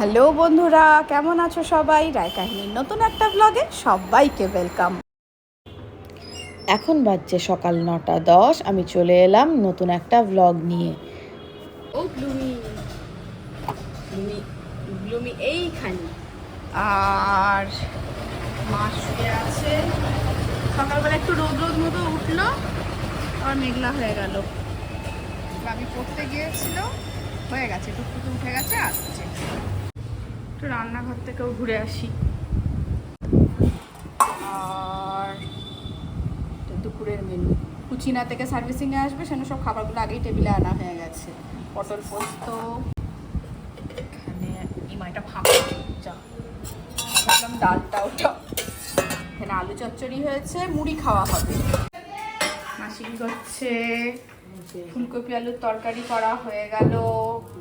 Hello বন্ধুরা, কেমন আছো সবাই? রায় কাহিনীর নতুন একটা ব্লগে সবাইকে ওয়েলকাম এখন বাজছে সকাল নটা দশ, আমি চলে এলাম নতুন একটা ব্লগ নিয়ে। ও ব্লুমি ব্লুমি এইখানে। আর মা আছে। সকালবেলা একটু রোদ রোদ মতো উঠল আর মেঘলা হয়ে গেল। আমি পড়তে গিয়েছিল, হয়ে গেছে, টুকটুকে উঠে গেছে, আসছে। একটু রান্নাঘর থেকেও ঘুরে আসি। আর দুপুরের মেনু কুচিনা থেকে সার্ভিসিংয়ে আসবে সেখানে সব খাবারগুলো আগেই টেবিলে আনা হয়ে গেছে। পটল পোস্ত এখানে ইমাইটা ফাঁকা যা ভাবলাম ডালটা ওটা। এখানে আলু চচ্চড়ি হয়েছে মুড়ি খাওয়া হবে। মাসি করছে? ফুলকপি আলুর তরকারি করা হয়ে গেল।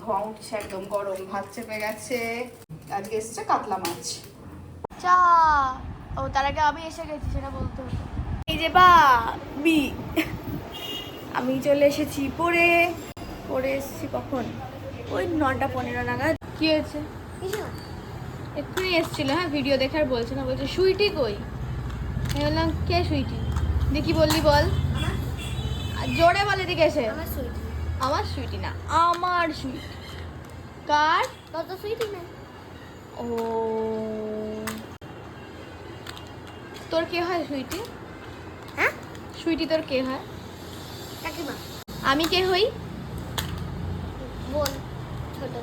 ধোঁয়া উঠছে একদম গরম ভাত চেপে গেছে। আজকে এসছে কাতলা মাছ। চা। ও তার আগে আমি এসে গেছি সেটা বলতে হতো এই যে বা বি। আমি চলে এসেছি পরে। পরে এসেছি কখন? ওই নটা পনেরো নাগাদ। কি হয়েছে? এক্ষুনি এসেছিল হ্যাঁ ভিডিও দেখার বলছে না বলছে সুইটি কই? আমি বললাম কে সুইটি? দেখি বললি বল। আর জোরে বলে দিকে এসে। আমার সুইট। আমার সুইটি না আমার সুইটি। কার? তত সুইটই না ও। তোর কে হয় সুইটি? হ্যাঁ? সুইটি তোর কে হয়? কাকিমা। আমি কে হই? বোন ছোট।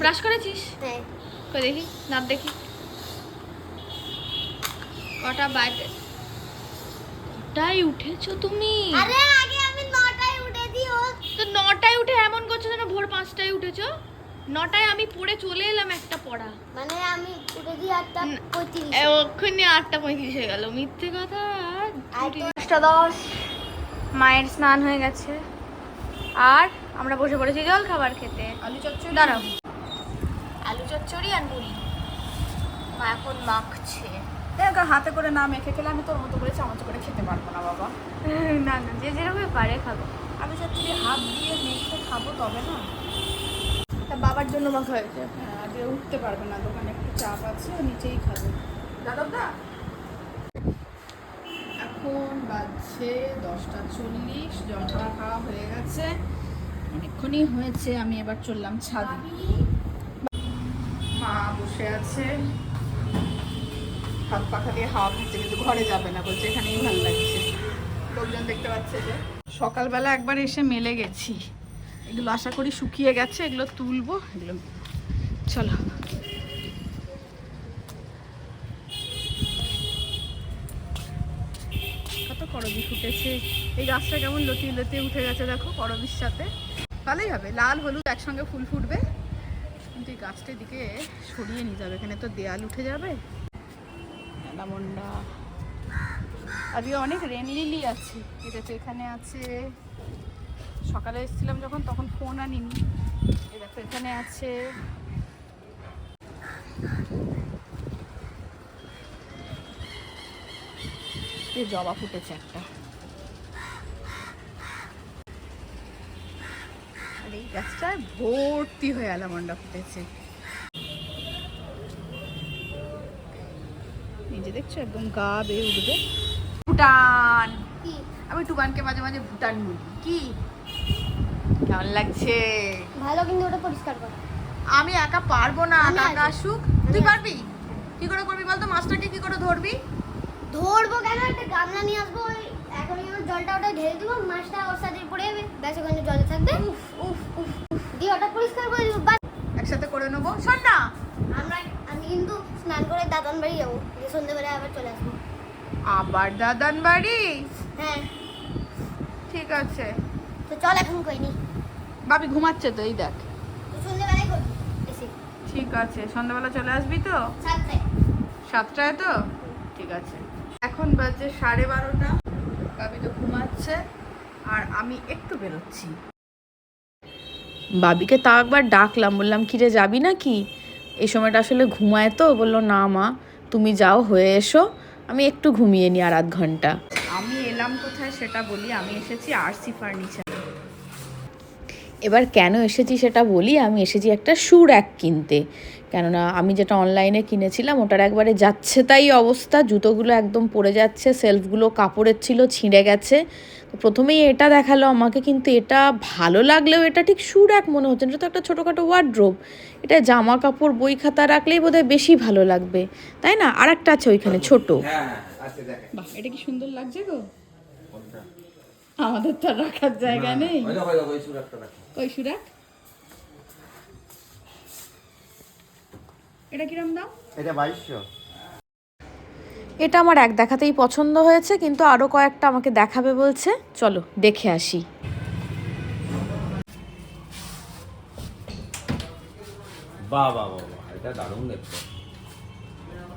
ব্রাশ করেছিস? হ্যাঁ কই দেখি নাপ দেখি। কটা বাজে? কটায় উঠেছো তুমি? আরে আগে আমি নটায় উঠে দিও। তো নটায় উঠে এমন করছ যেন ভোর পাঁচটায় উঠেছো? নটায় আমি পড়ে চলে এলাম একটা পড়া। মানে আমি উঠে দিই আটটা। পঁয়ত্রিশ। ওখানে আটটা পঁয়ত্রিশ হয়ে গেল মিথ্যে কথা? দশটা দশ। মায়ের স্নান হয়ে গেছে। আর আমরা বসে পড়েছি জল খাবার খেতে। আলু চচ্চড়ি। দাঁড়াও। আলু চচ্চড়ি আর মুড়ি। মা এখন মাখছে। দেখ হাতে করে না মেখে খেলে আমি তোর মতো করে চামচ করে খেতে পারব না বাবা। না না যে যেরকম পারে খাব। আলু চচ্চড়ি হাত দিয়ে মেখে খাব তবে না? বাবার জন্য মাখা হয়েছে হ্যাঁ, আজকে উঠতে পারবে না দোকানে একটু চাপ আছে নিচেই খাবে। দাদা? এখন বাজছে দশটা চল্লিশ জল খাওয়া খাওয়া হয়ে গেছে। অনেকক্ষণই হয়েছে আমি এবার চললাম ছাদে। মা বসে আছে। হাত পাখা দিয়ে হাওয়া খাচ্ছে কিন্তু ঘরে যাবে না বলছে এখানেই ভালো লাগছে। লোকজন দেখতে পাচ্ছে যে সকালবেলা একবার এসে মেলে গেছি। এগুলো আশা করি শুকিয়ে গেছে, এগুলো তুলবো, এগুলো চলো। কত করবি ফুটেছে। এই গাছটা কেমন লতিয়ে লতিয়ে উঠে গেছে দেখো করবির সাথে। ভালোই হবে, লাল, হলুদ একসঙ্গে ফুল ফুটবে। কিন্তু এই গাছটার দিকে সরিয়ে নিয়ে যাবে, এখানে তো দেয়াল উঠে যাবে। অ্যালামন্ডা আজকে অনেক রেন লিলি আছে এটা তো এখানে আছে। সকালে এসেছিলাম যখন তখন ফোন আনিনি। দেখো এখানে আছে জবা ফুটেছে একটা। আর এই গাছটায় ভর্তি হয়ে আলামন্ডা ফুটেছে। যে দেখছ একদম গা বেয়ে উঠবে। ভুটান! কি? আমি টুবানকে মাঝে মাঝে ভুটান বলি। কি? কেমন লাগছে? ভালো কিন্তু ওটা পরিষ্কার করো। আমি একা পারব না কাকা। আসুক। তুই পারবি? কি করে করবি বলতো? মাছটাকে কি করে ধরবি? ধরবো কেন? একটা গামলা নিয়ে আসব ওই এখন জলটা ওটা ঢেলে দেবো মাছটা ওর সাথে পড়ে যাবে। ব্যাস ওখানে জলে থাকবে। উফ উফ উফ দিয়ে ওটা পরিষ্কার করে দেবো একসাথে করে নেব। শোন না। আমরা আমি কিন্তু স্নান করে দাদান বাড়ি যাব। সন্ধ্যেবেলায় আবার চলে আসব। আবার দাদান বাড়ি? হ্যাঁ। ঠিক আছে। তো চল এখন কইনি বাবি ঘুমাচ্ছে তো এই দেখ। তো ঠিক আছে সন্ধ্যাবেলা চলে আসবি তো? সাতটায়। তো? ঠিক আছে। এখন বাজে সাড়ে বারোটা। বাবি তো ঘুমাচ্ছে আর আমি একটু বেরোচ্ছি। বাবিকে তাও একবার ডাকলাম বললাম কি রে যাবি নাকি? এই সময়টা আসলে ঘুমায় তো বলল না মা তুমি যাও হয়ে এসো। আমি একটু ঘুমিয়ে নিই আর আধ ঘণ্টা। আমি এলাম কোথায় সেটা বলি আমি এসেছি আরসি ফার্নিচার। এবার কেন এসেছি সেটা বলি আমি এসেছি একটা শু র্যাক কিনতে। কেননা আমি যেটা অনলাইনে কিনেছিলাম ওটার একবারে যাচ্ছে তাই অবস্থা জুতোগুলো একদম পড়ে যাচ্ছে সেলফগুলো কাপড়ের ছিল ছিঁড়ে গেছে। তো প্রথমেই এটা দেখাল আমাকে কিন্তু এটা ভালো লাগলেও এটা ঠিক শু র্যাক মনে হচ্ছে না এটা তো একটা ছোটোখাটো ওয়ার্ড্রোব এটা জামা কাপড় বই খাতা রাখলেই বোধহয় বেশি ভালো লাগবে। তাই না? আর একটা আছে ওইখানে ছোটো। হ্যাঁ হ্যাঁ আছে দেখেন। বাহ এটা কি সুন্দর লাগছে গো? আমাদের তো রাখার জায়গা নেই। ওই সুরাক এটা কিরম দাম? এটা বাইশশো। এটা আমার এক দেখাতেই পছন্দ হয়েছে কিন্তু আরও কয়েকটা আমাকে দেখাবে বলছে। চলো দেখে আসি। বাহ বাহ বাহ বাহ, এটা দারুণ দেখতে।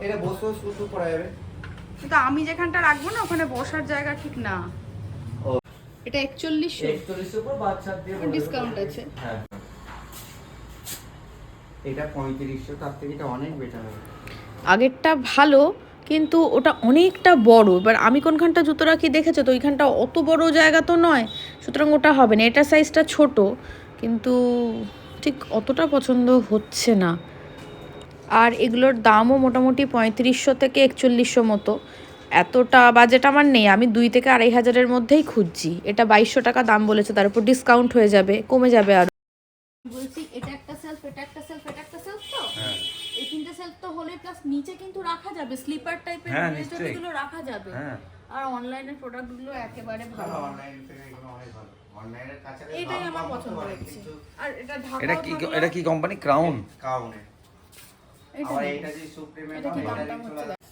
এটা বসেও শুধু করা যাবে। কিন্তু আমি যেখানটা রাখব না ওখানে বসার জায়গা ঠিক না। এটা একচল্লিশশো। একচল্লিশের উপর বাচ্চার দিয়ে ডিসকাউন্ট আছে। হ্যাঁ। এটা পঁয়ত্রিশশো তার থেকে এটা অনেক বেটার হবে। আগেরটা ভালো কিন্তু ওটা অনেকটা বড়। এবার আমি কোনখানটা জুতো রাখি দেখেছ তো? ওইখানটা অত বড় জায়গা তো নয় সুতরাং ওটা হবে না। এটা সাইজটা ছোট কিন্তু ঠিক অতটা পছন্দ হচ্ছে না। আর এগুলোর দামও মোটামুটি পঁয়ত্রিশশো থেকে একচল্লিশশো মতো। এতটা বাজেট আমার নেই। আমি দুই থেকে আড়াই হাজারের মধ্যেই খুঁজছি। এটা বাইশশো টাকা দাম বলেছে তার উপর ডিসকাউন্ট হয়ে যাবে কমে যাবে আর। বলছি এটা একটা সেলফ এটা একটা সেলফ এটা একটা সেলফ তো? হ্যাঁ। এই তিনটে সেলফ তো হলে প্লাস নিচে কিন্তু রাখা যাবে স্লিপার টাইপের হ্যাঁ, রাখা যাবে। হ্যাঁ। আর অনলাইনের প্রোডাক্টগুলো একেবারে ভালো। অনলাইন থেকে এগুলো অনেক ভালো। অনলাইনের কাছাকাছি এটাই আমার পছন্দ হয়েছে। আর এটা ঢাকা এটা কি এটা কি কোম্পানি ক্রাউন কাউনে এটা আবার এটা যে সুপ্রিমের এটা কি হচ্ছে?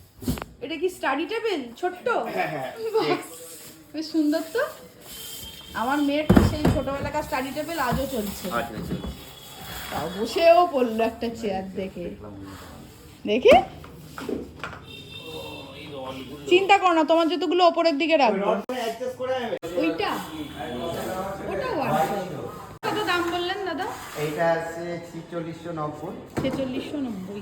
এটা কি স্টাডি টেবিল ছোট্ট? হ্যাঁ হ্যাঁ। বেশ সুন্দর তো। আমার মেয়ের সেই ছোটবেলাকার স্টাডি টেবিল আজও চলছে। তাও বসেও পড়ল একটা চেয়ার দেখে। দেখে। চিন্তা করো না তোমার জুতোগুলো ওপরের দিকে রাখব। ওইটা? ওটা কত দাম বললেন দাদা? এইটা আছে ছিচল্লিশশো নব্বই। ছেচল্লিশশো নব্বই।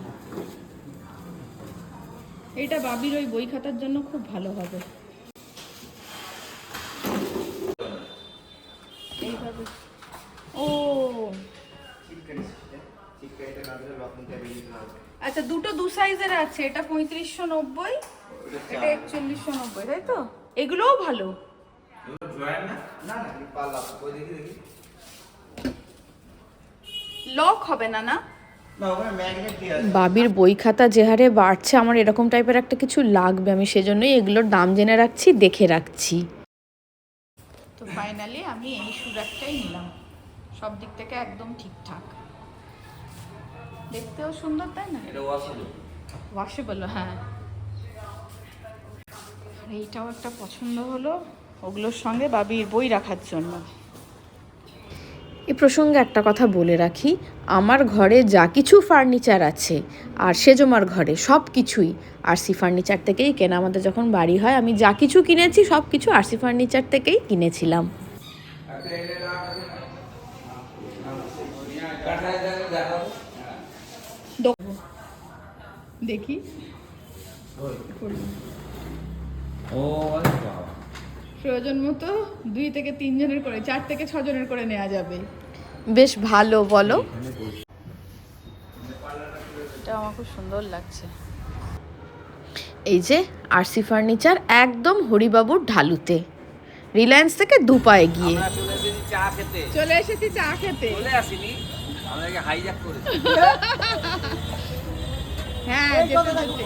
এইটা বাবির ওই বই খাতার জন্য খুব ভালো হবে। ও। আচ্ছা দুটো দু সাইজের আছে। এটা পঁয়ত্রিশশো নব্বই, এটা একচল্লিশশো নব্বই, তাই তো? এগুলোও ভালো। লক হবে না না? বাবির বই খাতা যে হারে বাড়ছে আমার এরকম টাইপের একটা কিছু লাগবে আমি সেজন্যই এগুলোর দাম জেনে রাখছি দেখে রাখছি। তো ফাইনালি আমি এই সুরাকটাই নিলাম। সব দিক থেকে একদম ঠিকঠাক। দেখতেও সুন্দর তাই না? এটা ওয়াশেবল ওয়াশেবল হ্যাঁ। আর এইটাও একটা পছন্দ হলো ওগুলোর সঙ্গে বাবির বই রাখার জন্য। এই প্রসঙ্গে একটা কথা বলে রাখি। আমার ঘরে যা কিছু ফার্নিচার আছে আর সেজমার ঘরে সব কিছুই আরসি ফার্নিচার থেকেই কেনা। আমাদের যখন বাড়ি হয় আমি যা কিছু কিনেছি সব কিছু আরসি ফার্নিচার থেকেই কিনেছিলাম। দেখি। ও প্রয়োজন মতো দুই থেকে তিনজনের করে চার থেকে ছজনের করে নেওয়া যাবে। বেশ ভালো বলো। এটা আমার খুব সুন্দর লাগছে। এই যে আরসি ফার্নিচার একদম হরিবাবুর ঢালুতে। রিলায়েন্স থেকে দুপায়ে গিয়ে চলে এসেছি চা খেতে। চলে আসিনি আমাদেরকে হাইজ্যাক করেছে। হ্যাঁ যেতে যেতে।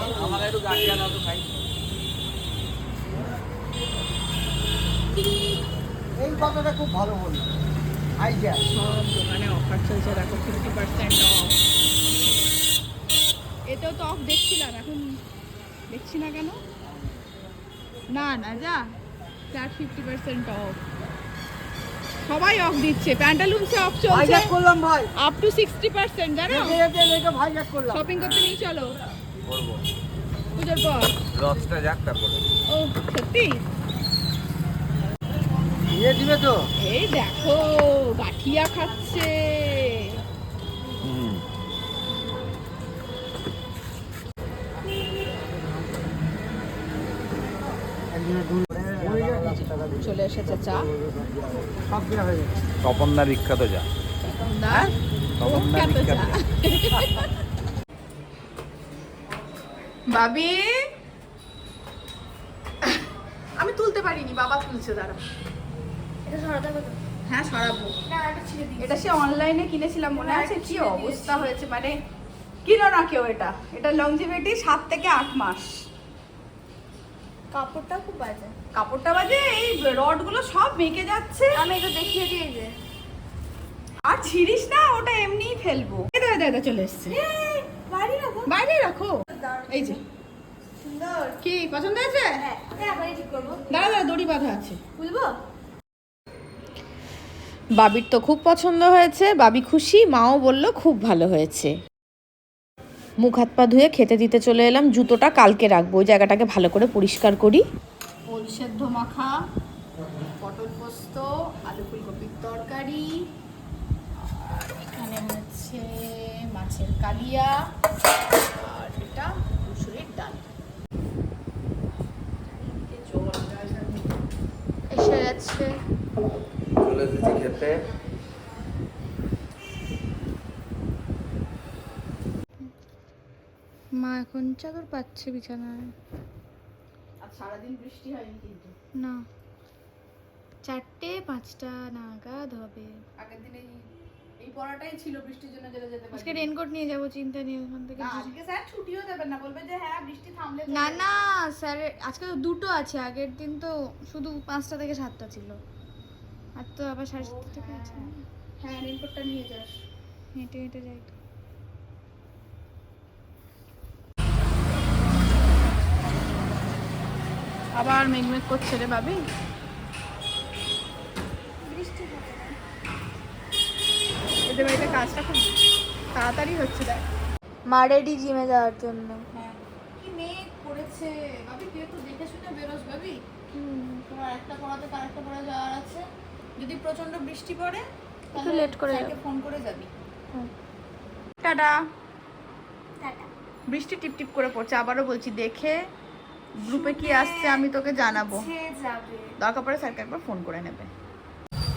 একটু গাড়ি জানাও তো ভাই। এই কথাটা খুব ভালো বলল। আইডিয়া। সব দোকানে অফার চলছে দেখো ফিফটি পার্সেন্ট অফ এতেও তো অফ দেখছিলাম এখন দেখছি না কেন? না না যা ফ্ল্যাট ফিফটি পার্সেন্ট অফ সবাই অফ দিচ্ছে প্যান্টালুন্সে অফ চলছে। করলাম ভাই। আপ টু সিক্সটি পার্সেন্ট জানো? শপিং করতে নিয়ে চলো। করব। পুজোর পর। রথটা যাক তারপরে। ও সত্যি? দিয়ে দিবে তো? এই দেখো গাঠিয়া খাচ্ছে। চলে এসেছে চা। সব দেওয়া হয়ে গেছে তপনদার বিখ্যাত বাবি? আমি তুলতে পারিনি বাবা তুলছে দাঁড়া? হ্যাঁ সরাবো। এটা। এটা সে অনলাইনে কিনেছিলাম মনে আছে? কি অবস্থা হয়েছে মানে কিনো না কেউ এটা। এটা লংজিভিটি সাত থেকে আট মাস। কাপড়টা খুব বাজে। কাপড়টা বাজে এই রডগুলো সব মেকে যাচ্ছে। আমি এটা দেখিয়ে দিই যে। আর ছিড়িস না ওটা এমনিই ফেলব। এই দাদা দাদা চলে এসছে। বাড়ি রাখো। বাইরে রাখো। এই যে। সুন্দর। কি পছন্দ হয়েছে? হ্যাঁ হ্যাঁ করব। দাদা দাদা দড়ি বাঁধা আছে। খুলবো? বাবির তো খুব পছন্দ হয়েছে, বাবি খুশি, মাও বলল খুব ভালো হয়েছে। মুখ হাত পা ধুয়ে খেতে দিতে চলে এলাম, জুতোটা কালকে রাখব, ওই জায়গাটাকে ভালো করে পরিষ্কার করি। ওল সেদ্ধ মাখা পটল পোস্ত, আলু ফুলকপির তরকারি এখানে হচ্ছে মাছের কালিয়া, আর এটা মুসুরির ডাল। এসে গেছে। চলে এসেছি খেতে। মা এখন চাদর পাচ্ছে বিছানায়। আর সারাদিন বৃষ্টি হয়নি কিন্তু? না। চারটে পাঁচটা নাগাদ হবে। আগের দিন এই এই পড়াটাই ছিল বৃষ্টির জন্য যেতে যেতে আজকে পারিনি। রেনকোট নিয়ে যাব চিন্তা নেই ওখান থেকে আজকে স্যার ছুটিও দেবেন না বলবে যে হ্যাঁ বৃষ্টি থামলে না না স্যার আজকে তো দুটো আছে আগের দিন তো শুধু পাঁচটা থেকে সাতটা ছিল। আর তো আবার সাড়ে সাতটা থেকে আছে হ্যাঁ রেনকোটটা নিয়ে যাস। হেঁটে হেঁটে যাই তো। আবার মেঘমেঘ করছে রে ভাবি। এদের বাড়িতে কাজটা খুব তাড়াতাড়ি হচ্ছে দেখ। মা রেডি জিমে যাওয়ার জন্য। হ্যাঁ। কি মেঘ করেছে? তুই একটু দেখে শুনে বেরোস ভাবি। তোমার একটা পড়াতে একটা পড়া যাওয়ার আছে। যদি প্রচণ্ড বৃষ্টি পড়ে একটু লেট করে যাব। ফোন করে যাবি। টাটা। টাটা। বৃষ্টি টিপ টিপ করে পড়ছে আবারও বলছি দেখে গ্রুপে কি আসছে আমি তোকে জানাব। যাবে। দরকার পড়ে স্যারকে একবার ফোন করে নেবে।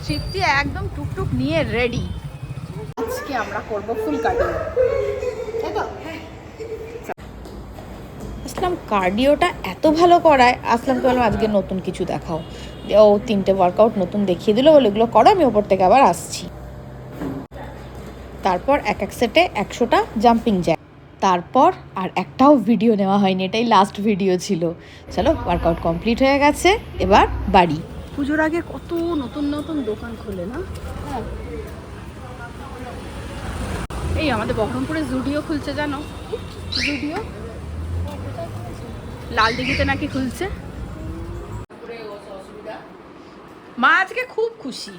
তৃপ্তি একদম টুকটুক নিয়ে রেডি আজকে আমরা করব ফুল কাটিং তাই তো আসলাম কার্ডিওটা এত ভালো করায়। আসলামকে বললাম আজকে নতুন কিছু দেখাও। ও তিনটে ওয়ার্কআউট নতুন দেখিয়ে দিল, বলে এগুলো করো, আমি ওপর থেকে আবার আসছি। তারপর এক এক সেটে একশোটা জাম্পিং জ্যাক তারপর আর একটাও ভিডিও নেওয়া হয়নি, এটাই লাস্ট ভিডিও ছিল। চলো ওয়ার্কআউট কমপ্লিট হয়ে গেছে, এবার বাড়ি। পুজোর আগে কত নতুন নতুন দোকান খোলে না? এই আমাদের বহরমপুরে জুডিও খুলছে জানো? জুডিও? লাল দিঘিতে নাকি খুলছে। মা আজকে খুব খুশি।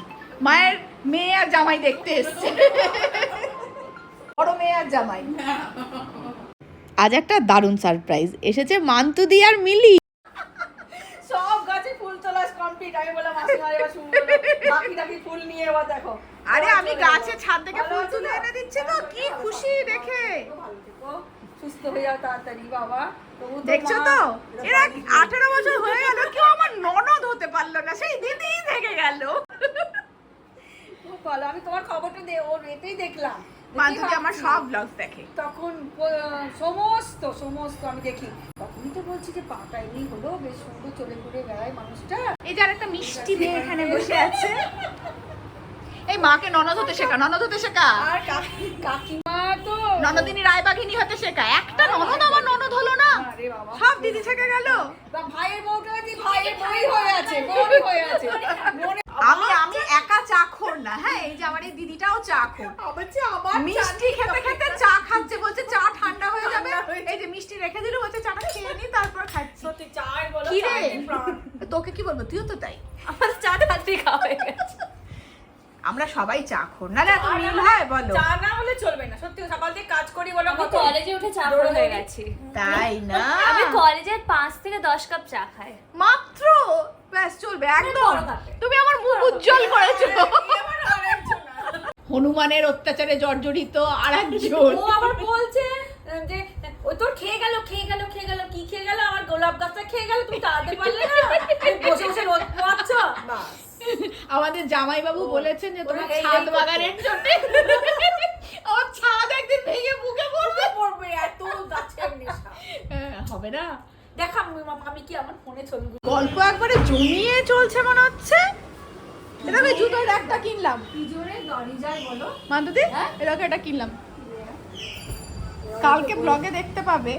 মায়ের মেয়ে আর জামাই দেখতে এসছে। বড় মেয়ে আর জামাই। আজ একটা দারুণ সারপ্রাইজ এসেছে মান্তুদি আর মিলি। সব গাছে ফুল তোলা কমপ্লিট আমি বললাম মাসিমা এবার শুরু করো বাকি বাকি ফুল নিয়ে এবার দেখো। আরে আমি গাছে ছাদ থেকে ফুল তুলে এনে দিচ্ছি তো কি খুশি দেখে। ভালো থেকো সুস্থ হয়ে যাও তাড়াতাড়ি বাবা। দেখছ তো? এরা আঠেরো বছর হয়ে গেল কেউ আমার ননদ হতে পারল না সেই দিদি থেকে গেল। খুব ভালো আমি তোমার খবরটা দে ওর এতেই দেখলাম। মাধুরী আমার সব ব্লগ দেখে। তখন সমস্ত সমস্ত আমি দেখি। তখনই তো বলছি যে পাটা এমনি হলো বেশ সুন্দর চলে ঘুরে বেড়ায় মানুষটা। এই যার একটা মিষ্টি মেয়ে এখানে বসে আছে। এই মাকে ননদ হতে শেখা ননদ হতে শেখা। আর কাকি ননদিনী রায়বাঘিনী হতে শেখা একটা ননদ আমার ননদ হলো না। সব দিদি গেল। ভাইয়ের বউটা ভাইয়ের বই হয়ে আছে বই হয়ে আছে। আমি আমি একা চা খোর না হ্যাঁ? এই যে আমার এই দিদিটাও চা খোর মিষ্টি খেতে খেতে চা খাচ্ছে বলছে চা ঠান্ডা হয়ে যাবে। এই যে মিষ্টি রেখে দিল বলছে চাটা খেয়ে নি তারপর খাচ্ছি। কি রে তোকে কি বলব? তুইও তো তাই। আমার চা খাতে খাওয়া হয়ে গেছে। আমরা সবাই চা খোর। নাহলে এত মিল হয় বলো। চা না হলে চলবে না। সত্যি সকাল থেকে কাজ করি বলো আমি কত কলেজে উঠে চা দৌড়ে হয়ে গেছি। তাই না? আমি কলেজে পাঁচ থেকে দশ কাপ চা খাই। মাত্র? ব্যাস চলবে একদম। তুমি আমার মুখ উজ্জ্বল করেছ। হনুমানের অত্যাচারে জর্জরিত আর একজন ও আবার বলছে যে ওই তোর খেয়ে গেল খেয়ে গেল খেয়ে গেল কি খেয়ে গেল? আমার গোলাপ গাছটা খেয়ে গেল তুমি তাড়াতে পারলে না? বসে বসে রোদ পোয়াচ্ছ? বাস। আমাদের জামাইবাবু বলেছেন যে তোমার ছাদ বাগানের জন্য আমার ছাদ একদিন ভেঙে বুকে পড়বে পড়বে এত হ্যাঁ, হবে না দেখাম আমি কি আমার ফোনে ছবি গল্প একবারে জমিয়ে চলছে মনে হচ্ছে এরকম জুতোর একটা কিনলাম মান্তুদি এরকম একটা কিনলাম কালকে ব্লগে দেখতে পাবে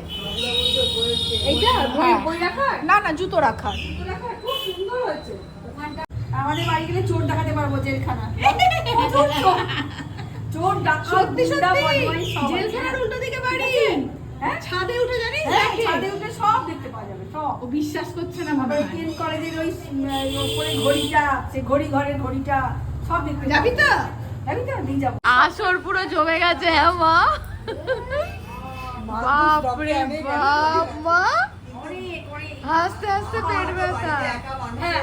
এইটা বই হ্যাঁ। রাখার না না জুতো রাখার জুতো রাখার খুব সুন্দর হয়েছে আমাদের বাড়ি গেলে চোর দেখাতে পারব জেলখানা। চোর ডাকাত সত্যি সত্যি। জেলখানার উল্টো দিকে বাড়ি। হ্যাঁ? ছাদে উঠে জানিস হ্যাঁ, ছাদে উঠে সব দেখতে পাওয়া যাবে সব। ও বিশ্বাস করছে না মনে হয়। কেন কলেজের ওই ওপরে ঘড়িটা সে ঘড়ি ঘরের ঘড়িটা সব দেখতে যাবি তো? যাবি। তো? দিয়ে যাব। আসর পুরো জমে গেছে হ্যাঁ মা? বাপরে বাপ মা। হাসতে হাসতে পেট ব্যথা। হ্যাঁ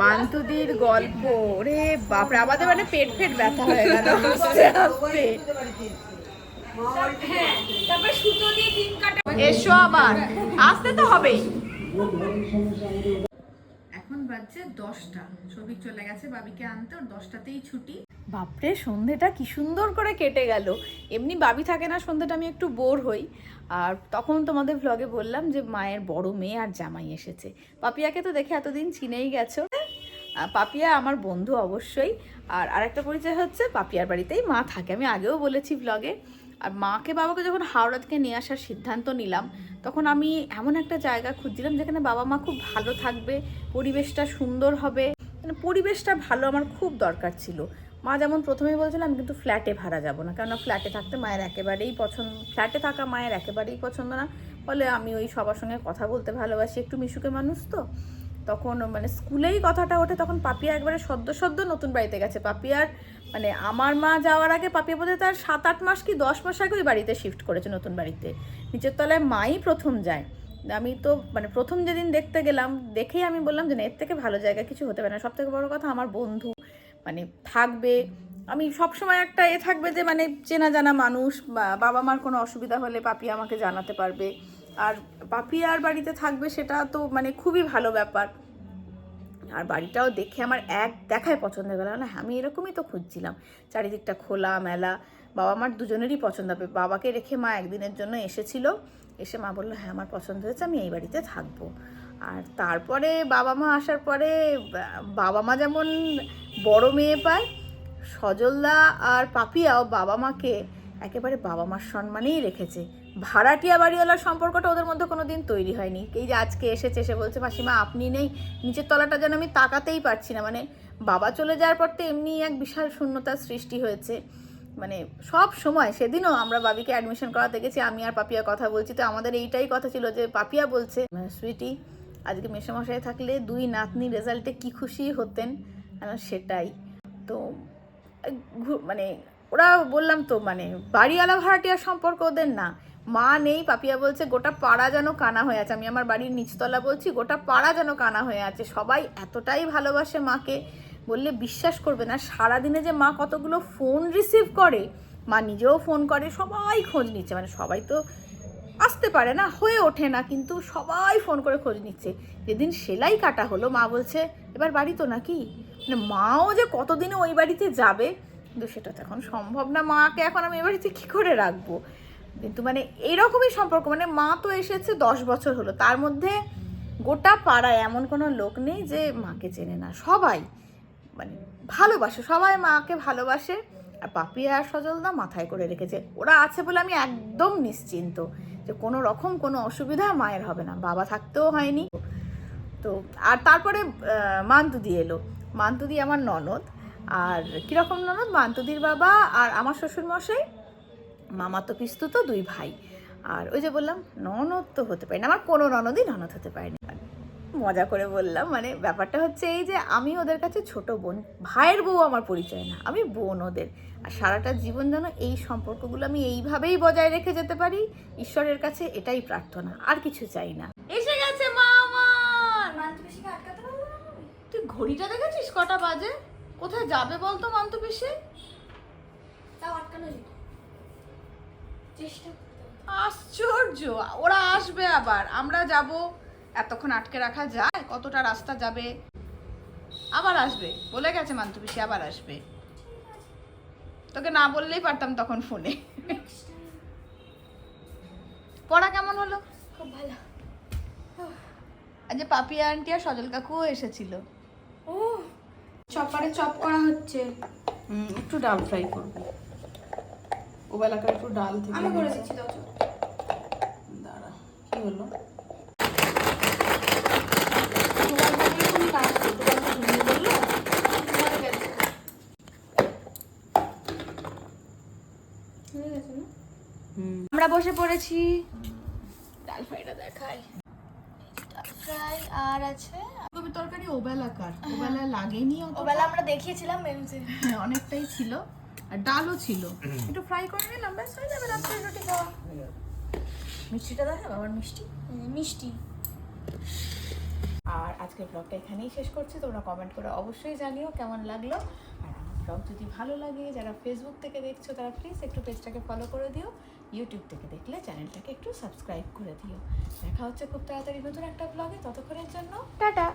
মান্তুদির গল্প। রে বাপরে আমাদের মানে পেট ফেট ব্যথা হয়ে গেল। এসো আবার। আসতে তো হবেই। এখন বাজছে দশটা। ছবি চলে গেছে বাবিকে আনতে, ওর দশটাতেই ছুটি। বাপরে, সন্ধেটা কি সুন্দর করে কেটে গেল। এমনি বাবি থাকে না, সন্ধেটা আমি একটু বোর হই। আর তখন তোমাদের ভ্লগে বললাম যে, মায়ের বড় মেয়ে আর জামাই এসেছে। পাপিয়াকে তো দেখে এতদিন চিনেই গেছো। পাপিয়া আমার বন্ধু অবশ্যই। আর আরেকটা পরিচয় হচ্ছে, পাপিয়ার বাড়িতেই মা থাকে। আমি আগেও বলেছি ভ্লগে আর মাকে, বাবাকে যখন হাওড়া থেকে নিয়ে আসার সিদ্ধান্ত নিলাম তখন আমি এমন একটা জায়গা খুঁজছিলাম যেখানে বাবা মা খুব ভালো থাকবে, পরিবেশটা সুন্দর হবে। মানে পরিবেশটা ভালো আমার খুব দরকার ছিল। মা যেমন প্রথমেই বলছিলাম আমি কিন্তু ফ্ল্যাটে ভাড়া যাব না। কেননা ফ্ল্যাটে থাকতে মায়ের একেবারেই পছন্দ ফ্ল্যাটে থাকা মায়ের একেবারেই পছন্দ না। ফলে আমি ওই সবার সঙ্গে কথা বলতে ভালোবাসি, একটু মিশুকে মানুষ তো। তখন মানে স্কুলেই কথাটা ওঠে, তখন পাপিয়া একবারে সদ্য সদ্য নতুন বাড়িতে গেছে। পাপিয়ার মানে আমার মা যাওয়ার আগে পাপিয়া বোধহয় তার সাত আট মাস কি দশ মাস আগে ওই বাড়িতে শিফট করেছে নতুন বাড়িতে। নিচের তলায় মাই প্রথম যায়। আমি তো মানে প্রথম যেদিন দেখতে গেলাম, দেখেই আমি বললাম যে না, এর থেকে ভালো জায়গা কিছু হতে পারে না। সব থেকে বড় কথা আমার বন্ধু মানে থাকবে। আমি সবসময় একটা এ থাকবে যে মানে চেনা জানা মানুষ বাবা মার কোনো অসুবিধা হলে পাপিয়া আমাকে জানাতে পারবে। আর পাপিয়ার বাড়িতে থাকবে সেটা তো মানে খুবই ভালো ব্যাপার। আর বাড়িটাও দেখে আমার এক দেখায় পছন্দ হয়ে গেল। না, আমি এরকমই তো খুঁজছিলাম। চারিদিকটা খোলা মেলা, বাবা মার দুজনেরই পছন্দ। হবে বাবাকে রেখে মা একদিনের জন্য এসেছিল। এসে মা বলল হ্যাঁ আমার পছন্দ হয়েছে, আমি এই বাড়িতে থাকব। আর তারপরে বাবা মা আসার পরে বাবা মা যেমন বড় মেয়ে পায়, সজলদা আর পাপিয়াও বাবা মাকে একেবারে বাবা মার সম্মানেই রেখেছে। ভাড়াটিয়া বাড়িওয়ালার সম্পর্কটা ওদের মধ্যে কোনো দিন তৈরি হয়নি। এই যে আজকে এসেছে এসে বলছে, মাসিমা, আপনি নেই, নিচের তলাটা যেন আমি তাকাতেই পারছি না। মানে বাবা চলে যাওয়ার পর তো এমনি এক বিশাল শূন্যতার সৃষ্টি হয়েছে। মানে সব সময়, সেদিনও আমরা বাবিকে অ্যাডমিশন করাতে গেছি, আমি আর পাপিয়া কথা বলছি। তো আমাদের এইটাই কথা ছিল যে পাপিয়া বলছে সুইটি আজকে মেসোমশাই থাকলে দুই নাতনি রেজাল্টে কি খুশি হতেন? সেটাই। তো মানে ওরা বললাম তো মানে বাড়িওয়ালা ভাড়াটিয়া সম্পর্ক ওদের না। মা নেই, পাপিয়া বলছে, গোটা পাড়া যেন কানা হয়ে আছে। আমি আমার বাড়ির নিচতলা বলছি, গোটা পাড়া যেন কানা হয়ে আছে। সবাই এতটাই ভালোবাসে মাকে। বললে, বিশ্বাস করবে না, সারাদিনে যে মা কতগুলো ফোন রিসিভ করে, মা নিজেও ফোন করে, সবাই খোঁজ নিচ্ছে। মানে সবাই তো আসতে পারে না, হয়ে ওঠে না, কিন্তু সবাই ফোন করে খোঁজ নিচ্ছে। যেদিন সেলাই কাটা হলো, মা বলছে, এবার বাড়ি তো নাকি? মানে মাও যে কতদিনে ওই বাড়িতে যাবে, কিন্তু সেটা তো এখন সম্ভব না। মাকে এখন আমি এ বাড়িতে কী করে রাখব? কিন্তু মানে এইরকমই সম্পর্ক মানে মা তো এসেছে দশ বছর হলো, তার মধ্যে গোটা পাড়ায় এমন কোনো লোক নেই যে মাকে চেনে না। সবাই মানে ভালোবাসে, সবাই মাকে ভালোবাসে, আর পাপিয়া আর সজলদা মাথায় করে রেখেছে। ওরা আছে বলে আমি একদম নিশ্চিন্ত যে কোনো রকম কোনো অসুবিধা মায়ের হবে না, বাবা থাকতেও হয়নি। তো, আর তারপরে মান্তুদি এলো। মান্তুদি আমার ননদ, আর কীরকম ননদ? মান্তুদির বাবা আর আমার শ্বশুরমশাই মামা তো পিস্তু তো দুই ভাই। আর ওই যে বললাম ননদ তো হতে পারে না আমার কোনো ননদই ননদ হতে পারেনি। মজা করে বললাম মানে ব্যাপারটা হচ্ছে এই যে আমি ওদের কাছে ছোট বোন ভাইয়ের বউ আমার পরিচয় না আমি বোন ওদের। আর সারাটা জীবন যেন এই সম্পর্কগুলো আমি এইভাবেই বজায় রেখে যেতে পারি ঈশ্বরের কাছে এটাই প্রার্থনা আর কিছু চাই না। এসে গেছে? তুই ঘড়িটা দেখেছিস কটা বাজে? কোথায় যাবে বলতো মান্তু পিসে তাও আটকানো যেত চেষ্টা করতে হবে। আশ্চর্য! ওরা আসবে আবার। আমরা যাব। এতক্ষণ আটকে রাখা যায়। কতটা রাস্তা যাবে? আবার আসবে। বলে গেছে মান্তু পিসি আবার আসবে। তোকে না বললেই পারতাম তখন ফোনে। পড়া কেমন হলো? খুব ভালো। আজ পাপিয়া আন্টি আর সজল কাকুও এসেছিল। ও চপারে চপ করা হচ্ছে। হুম, একটু ডাল ফ্রাই করব। ওবেলাকার একটু ডাল থেকে আমি করে দিচ্ছি দাও দাঁড়া কি হলো? আমরা বসে পড়েছি। ডাল ফ্রাইটা দেখাই। ডাল ফ্রাই আর আছে। তরকারি ওবেলাকার ওবেলা লাগেনি ওবেলা আমরা দেখিয়েছিলাম মেনুতে। হ্যাঁ, অনেকটাই ছিল। আর ডালও ছিল। একটু ফ্রাই করে নিলাম ব্যাস হয়ে যাবে রাত্রে রুটি খাওয়া। মিষ্টিটা দেখাবো আবার মিষ্টি। মিষ্টি। আর আজকের ব্লগটা এখানেই শেষ করছি। তোমরা কমেন্ট করে অবশ্যই জানিও কেমন লাগল। আর আমার ব্লগ যদি ভালো লাগে যারা ফেসবুক থেকে দেখছ তারা প্লিজ একটু পেজটাকে ফলো করে দিও। ইউটিউব থেকে দেখলে চ্যানেলটাকে একটু সাবস্ক্রাইব করে দিও। দেখা হচ্ছে খুব তাড়াতাড়ি নতুন একটা ব্লগে ততক্ষণের জন্য টাটা।